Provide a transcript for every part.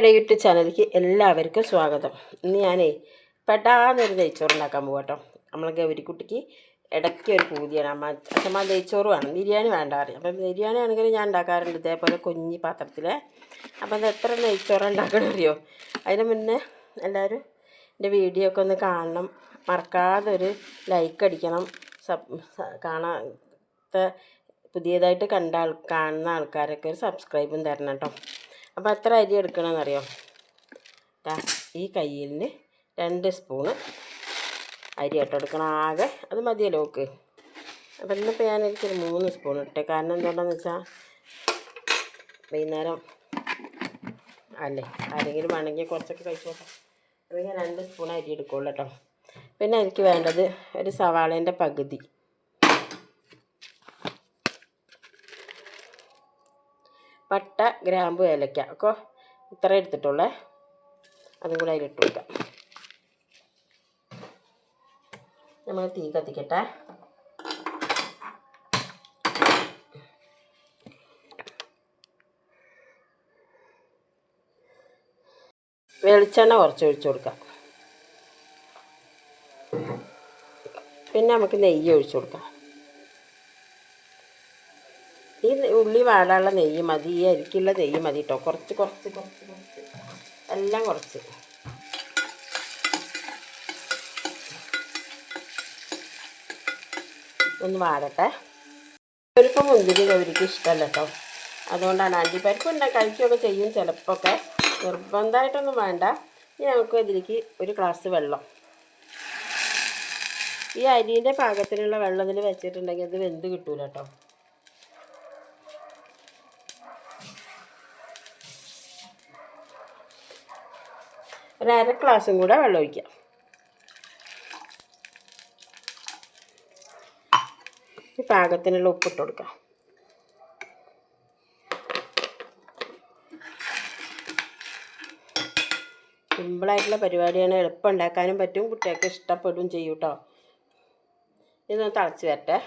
എന്റെ യൂട്യൂബ് ചാനലിലേക്ക് എല്ലാവർക്കും സ്വാഗതം. ഇന്ന് ഞാനേ പെടാന്നൊരു നെയ്ച്ചോറ് ഉണ്ടാക്കാൻ പോകട്ടോ കേട്ടോ നമ്മളെ ഗൗരിക്കുട്ടിക്ക് ഇടയ്ക്ക് ഒരു പൂതിയാണ്. അമ്മ അച്ഛമ്മ നെയ്ച്ചോറ് വേണം. ബിരിയാണി വേണ്ട അറിയാം അപ്പം ബിരിയാണി ആണെങ്കിൽ ഞാൻ ഉണ്ടാക്കാറുണ്ട്. ഇതേപോലെ കുഞ്ഞി പാത്രത്തിൽ അപ്പം എത്ര നെയ്ച്ചോറ് ഉണ്ടാക്കണം അറിയോ? അതിന് മുന്നേ എല്ലാവരും എന്റെ വീഡിയോ ഒക്കെ ഒന്ന് കാണണം. മറക്കാതെ ഒരു ലൈക്ക് അടിക്കണം. സബ് കാണാത്ത പുതിയതായിട്ട് കണ്ട ആൾ കാണുന്ന ആൾക്കാരൊക്കെ ഒരു സബ്സ്ക്രൈബും തരണം കേട്ടോ അപ്പോൾ എത്ര അരി എടുക്കണമെന്നറിയോ ഈ കയ്യിലിന് രണ്ട് സ്പൂണ് അരി ഇട്ട് എടുക്കണം. ആകെ അത് മതിയല്ലോ ഓക്ക്. അപ്പം ഇന്നിപ്പോൾ ഞാൻ എനിക്കൊരു മൂന്ന് സ്പൂൺ ഇട്ടേ. കാരണം എന്താണെന്ന് വെച്ചാൽ വൈകുന്നേരം അല്ലേ ആരെങ്കിലും വേണമെങ്കിൽ കുറച്ചൊക്കെ കഴിച്ചോട്ടെ അപ്പോൾ ഞാൻ രണ്ട് സ്പൂൺ അരി എടുക്കുള്ളൂ കേട്ടോ. പിന്നെ എനിക്ക് വേണ്ടത് ഒരു സവാളേന്റെ പകുതി. പട്ട ഗ്രാമ്പു ഏലക്ക. ഒക്കെ ഇത്ര എടുത്തിട്ടുള്ളേ. അതും കൂടെ അതിലിട്ട് കൊടുക്കാം. നമ്മൾ തീ കത്തിക്കട്ടെ. വെളിച്ചെണ്ണ കുറച്ച് ഒഴിച്ചു കൊടുക്കാം. പിന്നെ നമുക്ക് നെയ്യ് ഒഴിച്ചു കൊടുക്കാം. ഈ ഉള്ളി വാടാനുള്ള നെയ്യ് മതി ഈ അരിക്കുള്ള നെയ്യ് മതി കേട്ടോ കുറച്ച് കുറച്ച് കുറച്ച് കുറച്ച്. എല്ലാം കുറച്ച്. ഒന്ന് വാടട്ടെ. പരിപ്പ് മുന്തിരി ഗൗരിക്ക് ഇഷ്ടമല്ല കേട്ടോ അതുകൊണ്ടാണ് അണ്ടിപ്പരിപ്പ് ഉണ്ടാ കഴിക്കുകയൊക്കെ ചെയ്യും ചിലപ്പോൾ നിർബന്ധമായിട്ടൊന്നും വേണ്ട. ഇനി നമുക്ക് ഇതിലേക്ക് ഒരു ഗ്ലാസ് വെള്ളം. ഈ അരിന്റെ പാകത്തിനുള്ള വെള്ളം ഇതിൽ വെച്ചിട്ടുണ്ടെങ്കിൽ അത് വെന്ത് കിട്ടൂല കേട്ടോ ഒരു അര ഗ്ലാസും കൂടെ വെള്ളം ഒഴിക്കാം. പാകത്തിനുള്ള ഉപ്പിട്ട് കൊടുക്കാം. സിമ്പിളായിട്ടുള്ള പരിപാടിയാണ്. എളുപ്പം ഉണ്ടാക്കാനും പറ്റും. കുട്ടികൾക്ക് ഇഷ്ടപ്പെടും ചെയ്യും കേട്ടോ ഇതൊന്ന് തിളച്ച് വരട്ടെ.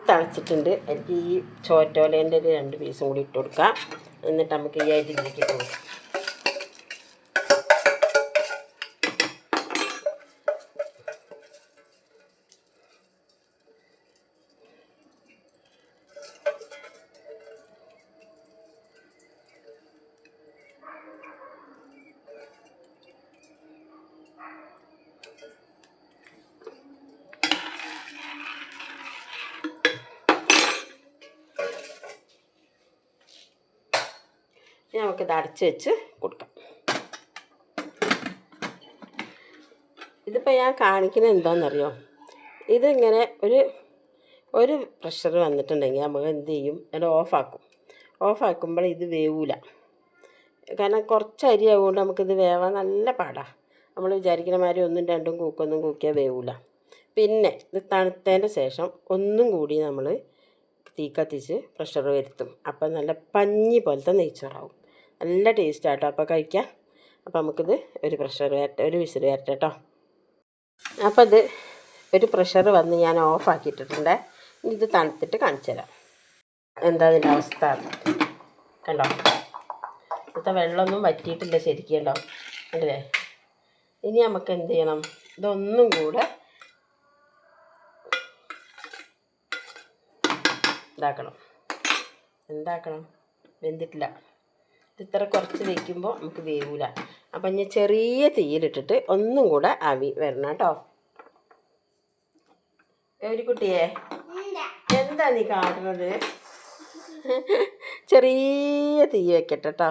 തിളച്ചിട്ടുണ്ട്. എനിക്ക് ഈ ചോറ്റോലേന്റെ ഒരു രണ്ട് പീസും കൂടി ഇട്ട് കൊടുക്കാം. എന്നിട്ട് നമുക്ക് ഈ അരിയിലേക്ക് കൊടുക്കാം. നമുക്കിത് അടച്ച് വെച്ച് കൊടുക്കാം. ഇതിപ്പോൾ ഞാൻ കാണിക്കുന്നത് എന്താണെന്നറിയോ? ഇതിങ്ങനെ ഒരു ഒരു പ്രഷർ വന്നിട്ടുണ്ടെങ്കിൽ നമുക്ക് എന്ത് ചെയ്യും? അത് ഓഫാക്കും ഓഫാക്കുമ്പോൾ ഇത് വേവൂല. കാരണം കുറച്ച് അരി ആവുകൊണ്ട് നമുക്കിത് വേവാൻ നല്ല പാടാണ് നമ്മൾ വിചാരിക്കുന്ന മാതിരി ഒന്നും രണ്ടും കൂക്കൊന്നും കൂക്കിയാൽ വേവൂല. പിന്നെ ഇത് തണുത്തതിന്റെ ശേഷം ഒന്നും കൂടി നമ്മൾ തീ കത്തിച്ച് പ്രഷർ വരുത്തും. അപ്പം നല്ല പഞ്ഞി പോലത്തെ നെയ്ച്ചോറാവും നല്ല ടേസ്റ്റ് ആട്ടോ അപ്പോൾ കഴിക്കാം. അപ്പോൾ നമുക്കിത് ഒരു പ്രഷർ വരട്ടെ ഒരു വിസിൽ വരട്ടെ കേട്ടോ അപ്പോൾ ഇത് ഒരു പ്രഷർ വന്ന് ഞാൻ ഓഫാക്കിയിട്ടിട്ടുണ്ട് ഇത് തണുത്തിട്ട് കാണിച്ചു തരാം. എന്താ അതിന്റെ അവസ്ഥ? കണ്ടോ? ഇപ്പോഴത്തെ വെള്ളമൊന്നും വറ്റിയിട്ടില്ല ശരിക്കും കണ്ടോ? അല്ലേ? ഇനി നമുക്ക് എന്ത് ചെയ്യണം? ഇതൊന്നും കൂടെ ഇതാക്കണം. എന്താക്കണം? വെന്തിട്ടില്ല. ഇത്ര കുറച്ച് വയ്ക്കുമ്പോൾ നമുക്ക് വേവില്ല അപ്പം ഞാൻ ചെറിയ തീയിലിട്ടിട്ട് ഒന്നും കൂടെ ആവി വരണം കേട്ടോ. ഒരു കുട്ടിയെ? എന്താ നീ കാണുന്നത് ചെറിയ തീ വെക്കട്ടെ കേട്ടോ.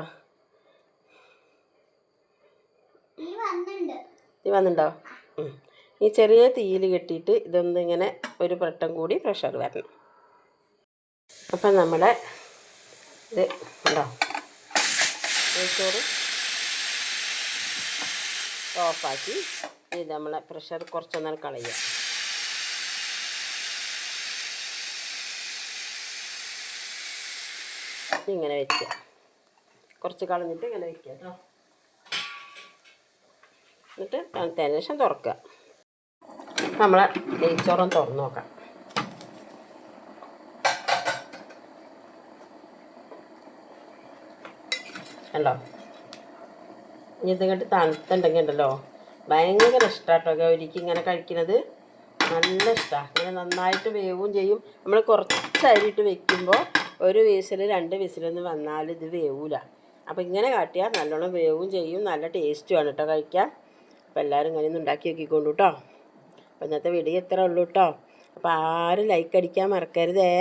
നീ വന്നിട്ടുണ്ടോ. ഈ ചെറിയ തീയിൽ കെട്ടിയിട്ട് ഇതൊന്നിങ്ങനെ ഒരു വട്ടം കൂടി പ്രഷർ വരണം. അപ്പം നമ്മുടെ ഇത് ഉണ്ടോ നെയ്ച്ചോറ് ഓഫാക്കി. ഇത് നമ്മളെ പ്രഷർ കുറച്ചൊന്നാൽ കളയുക. ഇങ്ങനെ വെക്കുക. കുറച്ച് കളഞ്ഞിട്ട് ഇങ്ങനെ വെക്കുക കേട്ടോ എന്നിട്ട് തണുത്തതിന് ശേഷം തുറക്കുക. നമ്മളെ നെയ്ച്ചോറും തുറന്നു നോക്കാം. കണ്ടോ? ഇനി ഇതിങ്ങോട്ട് തണുത്തുണ്ടെങ്കിൽ ഉണ്ടല്ലോ. ഭയങ്കര ഇഷ്ടമാട്ടോ ഗൗരിക്ക് ഇങ്ങനെ കഴിക്കുന്നത് നല്ല ഇഷ്ടമാണ് ഇങ്ങനെ നന്നായിട്ട് വേവും ചെയ്യും. നമ്മൾ കുറച്ച് അരിയിട്ട് വെക്കുമ്പോൾ ഒരു വിസിൽ രണ്ട് വിസിലൊന്നും വന്നാൽ ഇത് വേവൂല. അപ്പോൾ ഇങ്ങനെ കാട്ടിയാൽ നല്ലോണം വേവും ചെയ്യും. നല്ല ടേസ്റ്റുമാണ് കേട്ടോ കഴിക്കാൻ. അപ്പോൾ എല്ലാവരും ഇങ്ങനെ ഒന്ന് ഉണ്ടാക്കി നോക്കിക്കൊണ്ടു കേട്ടോ അപ്പോൾ ഇന്നത്തെ വീഡിയോ ഇത്ര ഉള്ളൂ കേട്ടോ അപ്പോൾ ആരും ലൈക്ക് അടിക്കാൻ മറക്കരുതേ.